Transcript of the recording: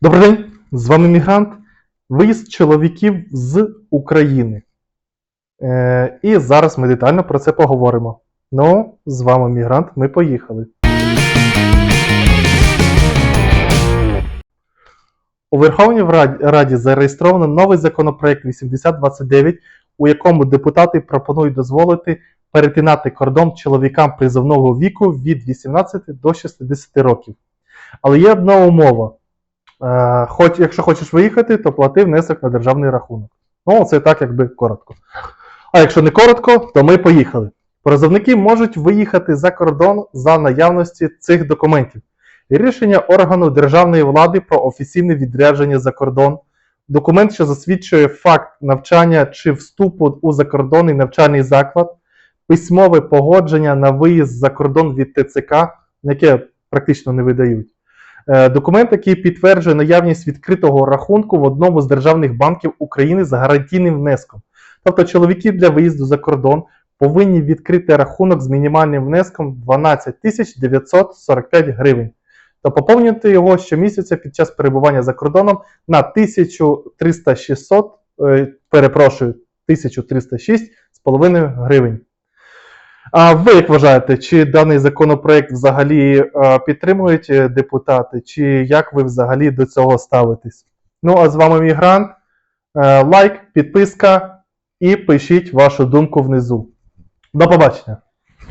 Добрий день, з вами Мігрант. Виїзд чоловіків з України. Е, і зараз ми детально про це поговоримо. Ну, з вами Мігрант, ми поїхали. У Верховній Раді, зареєстровано новий законопроект 8029, у якому депутати пропонують дозволити перетинати кордон чоловікам призовного віку від 18 до 60 років. Але є одна умова. Е, хоч, якщо хочеш виїхати, то плати внесок на державний рахунок. Ну, це так, якби коротко. А якщо не коротко, то ми поїхали. Призовники можуть виїхати за кордон за наявності цих документів. Рішення органу державної влади про офіційне відрядження за кордон, документ, що засвідчує факт навчання чи вступу у закордонний навчальний заклад, письмове погодження на виїзд за кордон від ТЦК, яке практично не видають. Е, Документ, який підтверджує наявність відкритого рахунку в одному з державних банків України з гарантійним внеском. Тобто чоловіки для виїзду за кордон повинні відкрити рахунок з мінімальним внеском 12 тисяч 945 гривень та поповнювати його щомісяця під час перебування за кордоном на 1300 е, перепрошую, 1306,5 гривень. А ви як вважаєте, чи даний законопроект взагалі е, підтримують е, депутати, чи як ви взагалі до цього ставитесь? Ну а з вами Мігрант. Е, Лайк, підписка і пишіть вашу думку внизу. До побачення!